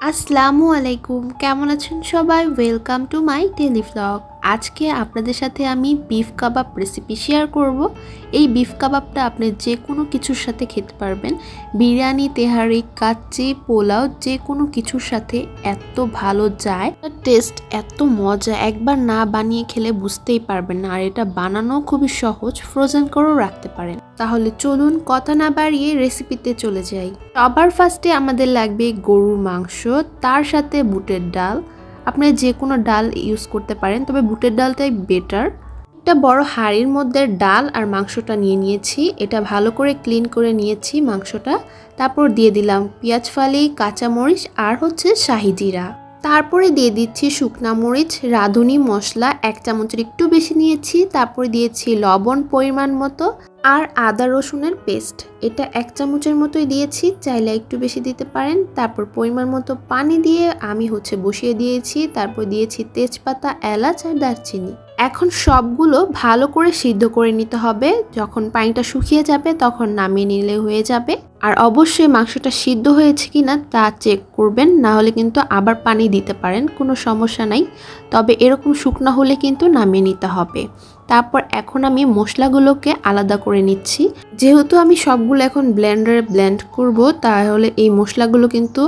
আসসালামু আলাইকুম। কেমন আছেন সবাই? Welcome to my daily vlog আজকে আপনাদের সাথে আমি বিফ কাবাব রেসিপি শেয়ার করব। এই বিফ কাবাবটা আপনি যে কোনো কিছুর সাথে খেতে পারবেন। বিরিয়ানি, তেহারি, কাচ্চি, পোলাও যে কোনো কিছুর সাথে এত ভালো যায়। টেস্ট এত মজা, একবার না বানিয়ে খেলে বুঝতেই পারবেন না। আর এটা বানানো খুবই সহজ ফ্রোজেন করেও রাখতে পারেন। তাহলে চলুন কথা না বাড়িয়ে রেসিপিতে চলে যাই। সবার ফার্স্টে আমাদের লাগবে গরুর মাংস, তার সাথে বুটের ডাল আপনি যে কোনো ডাল ইউজ করতে পারেন, তবে বুটের ডালটাই বেটার একটা বড় হাঁড়ির মধ্যে ডাল আর মাংসটা নিয়ে নিয়েছি। এটা ভালো করে ক্লিন করে নিয়েছি মাংসটা। তারপর দিয়ে দিলাম পেঁয়াজ, ফালি, কাঁচামরিচ আর হচ্ছে শাহি জিরা। তারপরে দিয়ে দিচ্ছি শুকনা মরিচ, রাঁধুনি মশলা, এক চামচের একটু বেশি নিয়েছি, তারপরে দিয়েছি লবণ পরিমাণ মতো আর আদা রসুনের পেস্ট। এটা এক চামচের মতোই দিয়েছি, চাইলে একটু বেশি দিতে পারেন। তারপর পরিমাণ মতো পানি দিয়ে আমি হচ্ছে বসিয়ে দিয়েছি, তারপর দিয়েছি তেজপাতা, এলাচ আর দারচিনি। এখন সবগুলো ভালো করে সিদ্ধ করে নিতে হবে। যখন পানিটা শুকিয়ে যাবে তখন নামিয়ে নিলে হয়ে যাবে। আর অবশ্যই মাংসটা সিদ্ধ হয়েছে কি না তা চেক করবেন না হলে কিন্তু আবার পানি দিতে পারেন, কোনো সমস্যা নাই। তবে এরকম শুকনো হলে কিন্তু নামিয়ে নিতে হবে। তারপর এখন আমি মশলাগুলোকে আলাদা করে নিচ্ছি। যেহেতু আমি সবগুলো এখন ব্লেন্ডারে ব্লেন্ড করব, তাহলে এই মশলাগুলো কিন্তু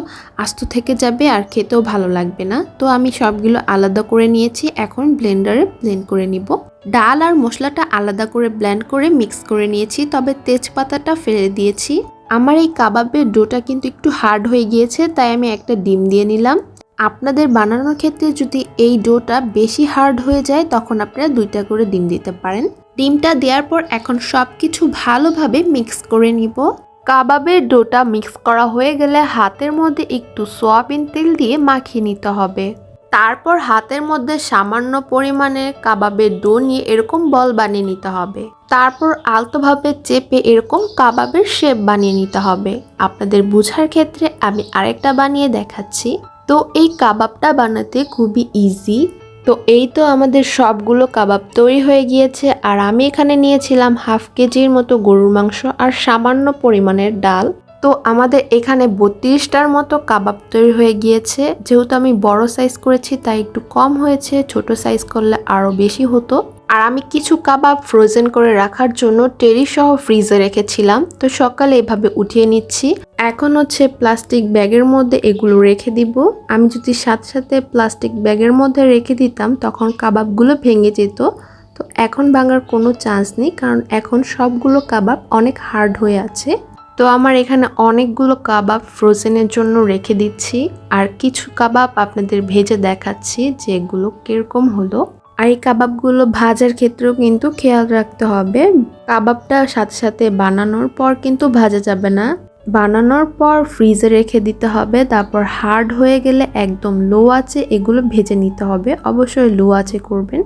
আস্ত থেকে যাবে আর খেতেও ভালো লাগবে না। তো আমি সবগুলো আলাদা করে নিয়েছি, এখন ব্লেন্ডারে ব্লেন্ড করে নিব। ডাল আর মশলাটা আলাদা করে ব্লেন্ড করে মিক্স করে নিয়েছি, তবে তেজপাতাটা ফেলে দিয়েছি। আমার এই কাবাবের ডোটা কিন্তু একটু হার্ড হয়ে গিয়েছে, তাই আমি একটা ডিম দিয়ে নিলাম। আপনাদের বানানোর ক্ষেত্রে যদি এই ডোটা বেশি হার্ড হয়ে যায়, তখন আপনারা দুইটা করে ডিম দিতে পারেন। ডিমটা দেওয়ার পর এখন সব কিছু ভালোভাবে মিক্স করে নিব। কাবাবের ডোটা মিক্স করা হয়ে গেলে হাতের মধ্যে একটু সোয়াবিন তেল দিয়ে মাখিয়ে নিতে হবে। তারপর হাতের মধ্যে সামান্য পরিমাণে কাবাবের ডো নিয়ে এরকম বল বানিয়ে নিতে হবে। তারপর আলতোভাবে চেপে এরকম কাবাবের শেপ বানিয়ে নিতে হবে। আপনাদের বোঝার ক্ষেত্রে আমি আরেকটা বানিয়ে দেখাচ্ছি। তো এই কাবাবটা বানাতে খুবই ইজি তো এই তো আমাদের সবগুলো কাবাব তৈরি হয়ে গিয়েছে। আর আমি এখানে নিয়েছিলাম হাফ কেজির মতো গরুর মাংস আর সামান্য পরিমাণের ডাল। তো আমাদের এখানে বত্রিশটার মতো কাবাব তৈরি হয়ে গিয়েছে। যেহেতু আমি বড় সাইজ করেছি, তাই একটু কম হয়েছে। ছোট সাইজ করলে আরও বেশি হতো। আর আমি কিছু কাবাব ফ্রোজেন করে রাখার জন্য টেরি সহ ফ্রিজে রেখেছিলাম। তো সকালে এভাবে উঠিয়ে নিচ্ছি। এখন হচ্ছে প্লাস্টিক ব্যাগের মধ্যে এগুলো রেখে দিব। আমি যদি সাথে সাথে প্লাস্টিক ব্যাগের মধ্যে রেখে দিতাম, তখন কাবাবগুলো ভেঙে যেত। তো এখন ভাঙার কোনো চান্স নেই, কারণ এখন সবগুলো কাবাব অনেক হার্ড হয়ে আছে। তো আমার এখানে অনেকগুলো কাবাব ফ্রোজেনের জন্য রেখে দিচ্ছি। আর কিছু কাবাব আপনাদের ভেজে দেখাচ্ছি যে এগুলো কীরকম হলো। আর এই কাবাবগুলো ভাজার ক্ষেত্রেও কিন্তু খেয়াল রাখতে হবে। কাবাবটা সাথে সাথে বানানোর পর কিন্তু ভাজা যাবে না। বানানোর পর ফ্রিজে রেখে দিতে হবে। তারপর হার্ড হয়ে গেলে একদম লো আছে এগুলো ভেজে নিতে হবে। অবশ্যই লো আছে করবেন।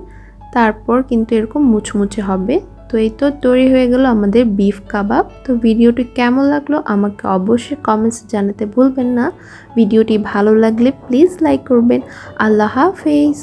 তারপর কিন্তু এরকম মুচমুচে হবে। তো এই তো তৈরি হয়ে গেল আমাদের বিফ কাবাব তো ভিডিওটি কেমন লাগল আমাকে অবশ্যই কমেন্টস জানাতে ভুলবেন না। ভিডিওটি ভালো লাগলে প্লিজ লাইক করবেন। আল্লাহ হাফেজ।